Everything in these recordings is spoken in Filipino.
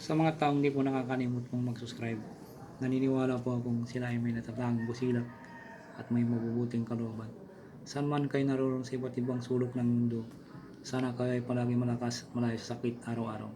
Sa mga taong hindi po nakakalimot pong mag-subscribe, naniniwala po akong sila ay may natatanging busilak at may mabubuting kalooban. Saan man kayo naroon sa iba't ibang sulok ng mundo, sana kayo ay palagi malakas at malayo sa sakit araw-araw.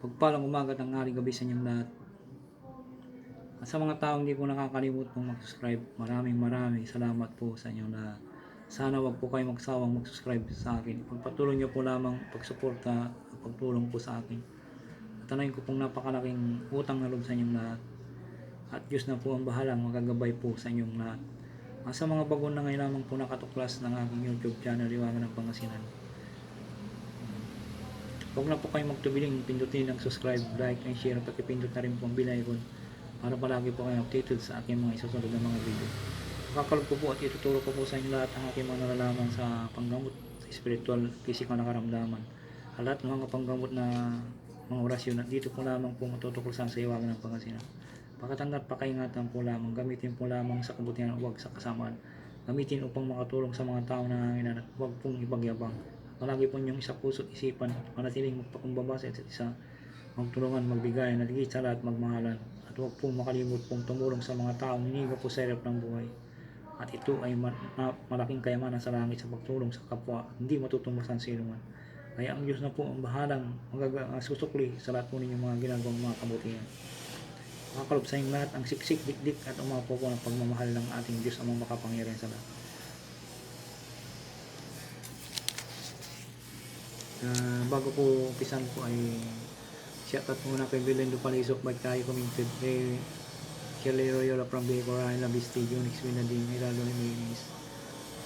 Pagpalang umaga ng hari gabi sa inyong lahat. At sa mga taong hindi po nakakalimot pong mag-subscribe, maraming maraming salamat po sa inyong lahat. Sana wag po kayo magsawang mag-subscribe sa akin. Pagpatuloy niyo po lamang pagsuporta at pagtulong po sa akin. Tanayin ko pong napakalaking utang na loob sa inyong lahat. At Diyos na po ang bahalang magagabay po sa inyong lahat. Ah, Sa mga bago na ngayon lamang po nakatuklas ng aking YouTube channel, Iwagan ng Pangasinan. Huwag na po kayo magtubiling pindutin ang subscribe, like, and share, pati pindot na rin po ang bell icon para palagi po kayo updated sa aking mga isusunod na mga video. Kakalog ko po at ituturo ko po sa inyo lahat ang aking mga nalalaman sa panggamot sa spiritual, physical na karamdaman. Ang lahat ng mga panggamot na mga orasyon at dito po lamang po matutuklasan sa iwagan ng Pangasinan. Pakatanggap pakaingatan po lamang, gamitin po lamang sa kabutihan huwag sa kasamaan. Gamitin upang makatulong sa mga tao na nanganginan at huwag pong ipagyabang. Palagi po niyong isa puso at isipan, manatiling magpakumbaba sa isa't isa, magtulungan, magbigayan, at higit sa lahat magmahalan. At huwag pong makalimot pong tumulong sa mga taong hiniga po sa ng buhay. At ito ay malaking kayamanan sa langit sa pagtulong sa kapwa, hindi matutumbasan sa inuman. Kaya ang Diyos na po ang bahalang magaga- ah, sa lahat po ninyong mga ginagawang mga kabutihan. Makakalob sa inyong lahat ang siksik, dikdik at umapo po ng pagmamahal ng ating Diyos amang makapangyarihan sa lahat. Ah, bago po umpisan po ay shoutout muna kay Belendo Palisok Ba't tayo commented kay Shirley Royola from Bicor, Ryan Labiste, Unix Winading, Hiralo Jimenez,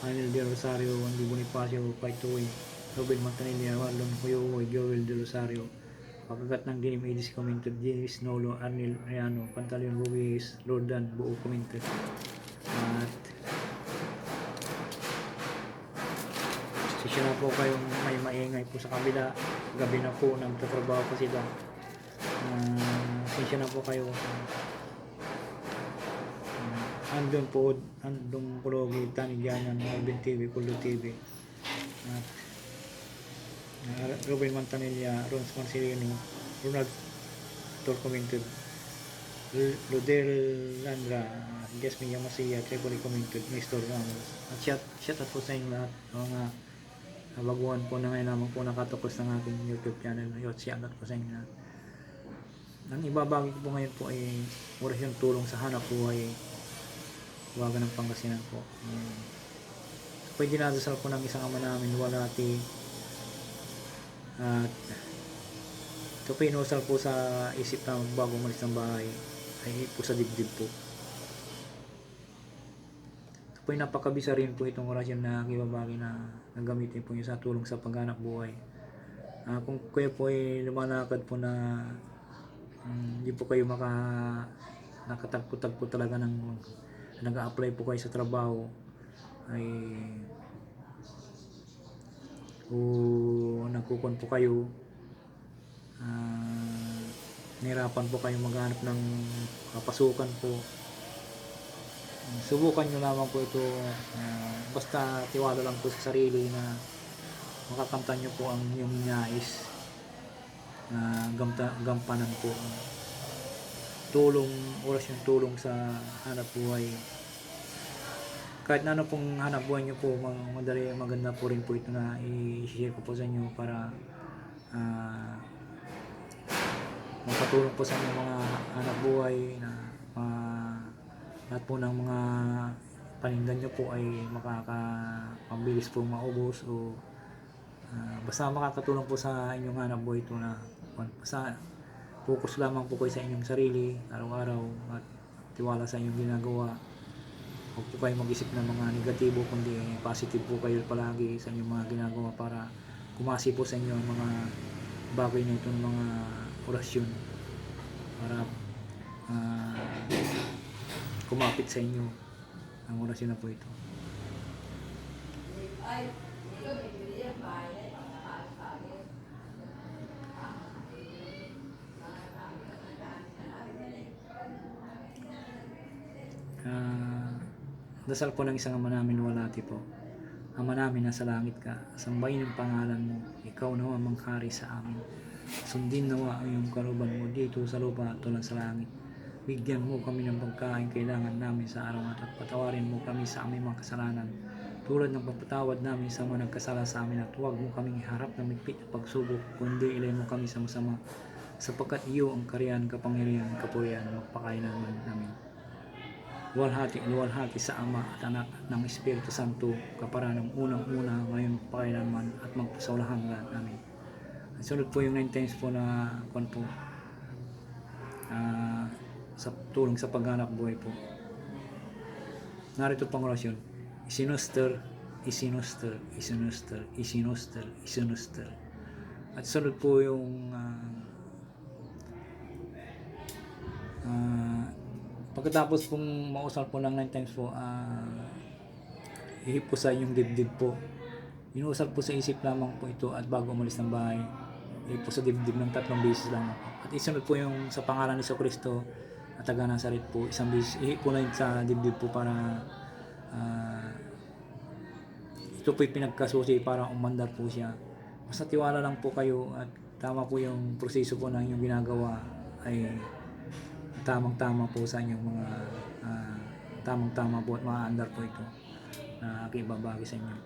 Anil De Rosario, Andy Bonifacio, Paitoy, Robin Montanilla, Marlon Cuyoy, Joel De Rosario, Pagkagat ng Dinim Edis commented, James Nolo, Arnil Riano, Pantaleon Ruiz, Lordan, buo commented. At Sisya na po kayong may maingay po sa kabila. Gabi na po, nagtatrabaho po sila. Uh, sisya na po kayo. Uh, andun po, andun kulogi, tanigyanan, Alvin TV, Kulo TV. At Ruben Mantanilla, Rons Marcelino, Ronald Torcomented, Ludel Landra, Jasmine Yamasiya, Tripoli Commented, Mr. Ramos. At shout, shout out po sa inyo lahat, mga baguhan po na ngayon lamang po nakatukos ng aking YouTube channel. Yun, shout out po sa inyo lahat. Ang ibabagi ko po ngayon po ay oras yung tulong sa hanap buhay. Huwagan ng Pangasinan po. Um, pwede dinadasal po ng isang ama namin, walati. At ito po inusal po sa isip na bago umalis ng bahay ay po sa dibdib po. Ito po yung napakabisa rin po itong orasyon na ibabagi na nagamitin po nyo sa tulong sa paghanap buhay. Ah, kung kayo po ay lumalakad po na mm, hindi po kayo maka nakatagpo-tagpo talaga ng nag-a-apply po kayo sa trabaho ay o nagkukon po kayo. Ah, nahirapan po kayo maghanap ng kapasukan po. Subukan nyo lamang po ito ah, basta tiwala lang po sa sarili na makakamtan nyo po ang inyong nais. Na gamta, gampanan po. Tulong oras yung tulong sa hanap buhay kahit na ano pong hanap buhay nyo po mag- madali maganda po rin po ito na i-share ko po sa inyo para ah, makatulong po sa inyong mga hanap buhay na ah, lahat po ng mga panindan nyo po ay makakapabilis po maubos o ah, basta makakatulong po sa inyong hanap buhay ito na basta focus lamang po kayo sa inyong sarili araw-araw at tiwala sa inyong ginagawa huwag po kayo mag-isip ng mga negatibo kundi positive po kayo palagi sa inyong mga ginagawa para kumasi po sa inyo ang mga bagay na ito ng mga orasyon. Para ah, kumapit sa inyo ang orasyon na po ito. Ah, dasal po ng isang ama namin walati po. Ama namin nasa langit ka, sambahin ang pangalan mo. Ikaw na ang mangkari sa amin. Sundin nawa ang iyong kaluban mo dito sa lupa tulad sa langit. Bigyan mo kami ng pagkain kailangan namin sa araw at patawarin mo kami sa aming mga kasalanan tulad ng pagpatawad namin sa mga nagkasala sa amin at huwag mo kaming iharap ng migpit at pagsubok kundi ilay mo kami sa masama sapagkat iyo ang kariyan, kapangyarihan, kapurihan, magpakailan man namin. Luwalhati, luwalhati sa Ama at Anak at ng Espiritu Santo, kapara ng unang-una, ngayon, pakailanman at magpasaulahan lahat namin. At sunod po yung 9 times po na kwan po, ah, sa tulong sa paghanap buhay po. Narito pang orasyon. Isinuster, isinuster, isinuster, isinuster, isinuster. At sunod po yung ah, ah, pagkatapos pong mausal po ng 9 times po, ah, ihip po sa inyong dibdib po. Inuusap po sa isip lamang po ito at bago umalis ng bahay, ihip po sa dibdib ng tatlong beses lamang. At isunod po yung sa pangalan ni Kristo at taga Nazaret po, isang beses, ihip po na sa dibdib po para ah, ito po'y pinagkasusi para umandar po siya. Basta tiwala lang po kayo at tama po yung proseso po na inyong ginagawa ay tamang-tama po sa inyong mga ah, tamang-tama po at maandar po ito na aking ibabagi sa inyo.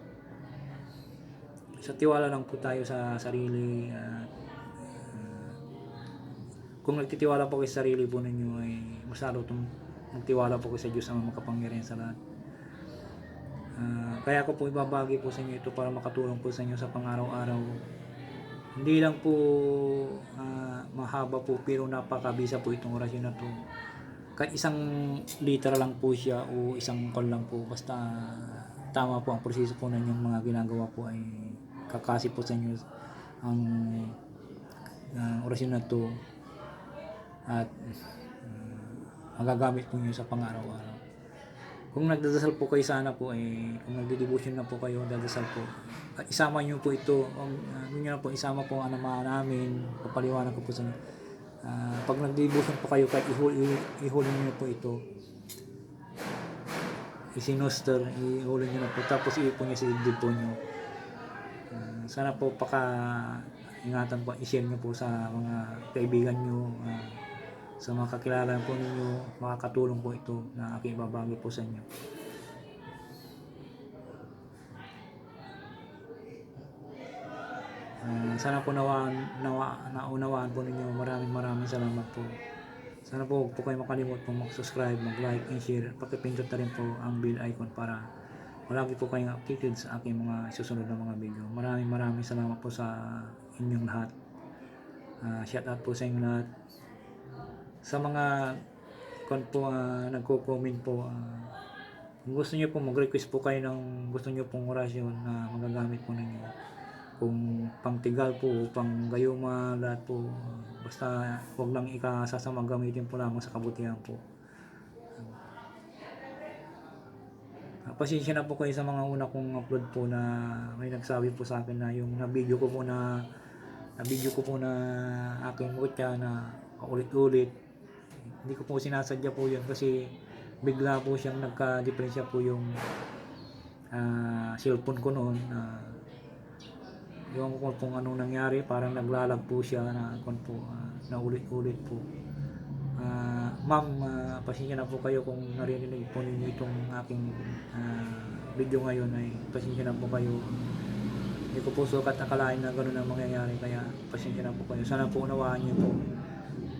Sa tiwala lang po tayo sa sarili at ah, kung nagtitiwala po kayo sa sarili po ninyo ay mas lalo itong magtiwala po kayo sa Diyos ang makapangyarihan sa lahat. Ah, kaya ko po ibabagi po sa inyo ito para makatulong po sa inyo sa pang-araw-araw. Hindi lang po ah, mahaba po pero napakabisa po itong orasyon na to. Kahit isang literal lang po siya o isang call lang po basta tama po ang proseso po ng inyong mga ginagawa po ay kakasi po sa inyo ang ah, orasyon na to at ah, magagamit po niyo sa pang-araw-araw. Kung nagdadasal po kayo sana po eh, kung nagde-devotion na po kayo, dadasal po. At isama niyo po ito, um, uh, niyo na po isama po ang ama namin, papaliwanag ko po sa. Ah, pag nagde-devotion po kayo, kahit ihuli, ihuli niyo po ito, isinoster, ihuli niyo na po, tapos iipon niyo sa dibdib po niyo. Ah, sana po paka ingatan po, i-share niyo po sa mga kaibigan niyo, ah, sa mga kakilala po ninyo, makakatulong po ito na aking ibabagi po sa inyo. Ah, sana po nawa, nawa, naunawaan po ninyo. Maraming maraming salamat po. Sana po huwag po kayo makalimot po mag-subscribe, mag-like and share. Pakipindot na rin po ang bell icon para palagi po kayong updated sa aking mga susunod na mga video. Maraming maraming salamat po sa inyong lahat. Ah, shout out po sa inyong lahat sa mga kon po ah, nagko-comment po ah, kung gusto niyo po mag-request po kayo ng gusto niyo pong orasyon na magagamit po ninyo. Kung pang tigal po pang gayuma lahat po basta wag lang ikasasama gamitin po lamang sa kabutihan po. Ah, pasensya na po kayo sa mga una kong upload po na may nagsabi po sa akin na yung na video ko po na na video ko po na aking mutya na paulit-ulit hindi ko po sinasadya po yun kasi bigla po siyang nagka-diferensya po yung ah, cellphone ko noon na yung ko kung anong nangyari parang naglalag po siya na kung po ah, na ulit-ulit po. Ah, ma'am ah, pasensya na po kayo kung narinig po ninyo itong aking ah, video ngayon. Ay pasensya na po kayo. Hindi ko po sukat akalain na gano'n ang mangyayari kaya pasensya na po kayo. Sana po unawaan niyo po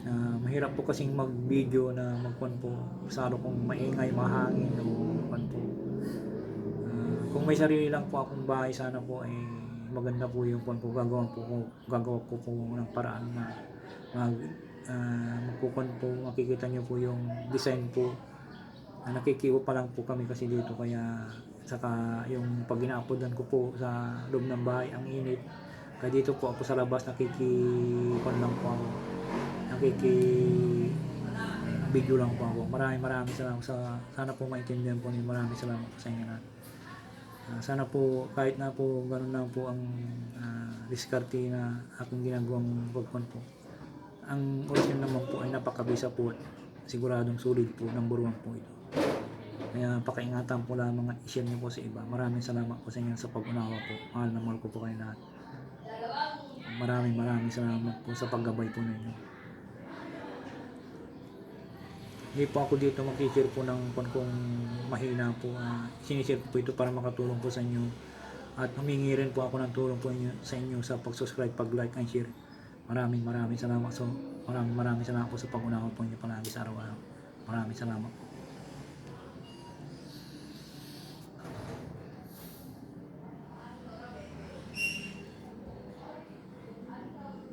na mahirap po kasing mag-video na magkuhan po salo kung maingay, mahangin o kuhan po. Ah, kung may sarili lang po akong bahay sana po ay maganda po yung kuhan po gagawa po ko gagawa po po ng paraan na mag uh, magkukuhan po makikita niyo po yung design po. Na nakikiwa pa lang po kami kasi dito kaya saka yung pag ina-uploadan ko po sa loob ng bahay ang init. Kaya dito po ako sa labas nakikikuhan lang po ako nakiki video lang po ako. Maraming maraming salamat sa sana po maintindihan po niyo. Maraming salamat po sa inyo lahat. Ah, sana po kahit na po ganun lang po ang uh, diskarte na aking ginagawang pagkon po. Ang origin naman po ay napakabisa po siguradong sulit po number one po ito. Kaya pakaingatan po lamang at i-share niyo po sa iba. Maraming salamat po sa inyo sa pag-unawa po. Mahal na mahal ko po kayo lahat. maraming maraming salamat po sa paggabay po ninyo. Hindi po ako dito mag-share po ng kung, kung mahina po. Uh, sinishare po ito para makatulong po sa inyo. At humingi rin po ako ng tulong po inyo, sa inyo sa pag-subscribe, pag-like, and share. Maraming maraming salamat. So, maraming maraming salamat po sa pag-unawa po inyo palagi sa araw-araw. Maraming salamat po.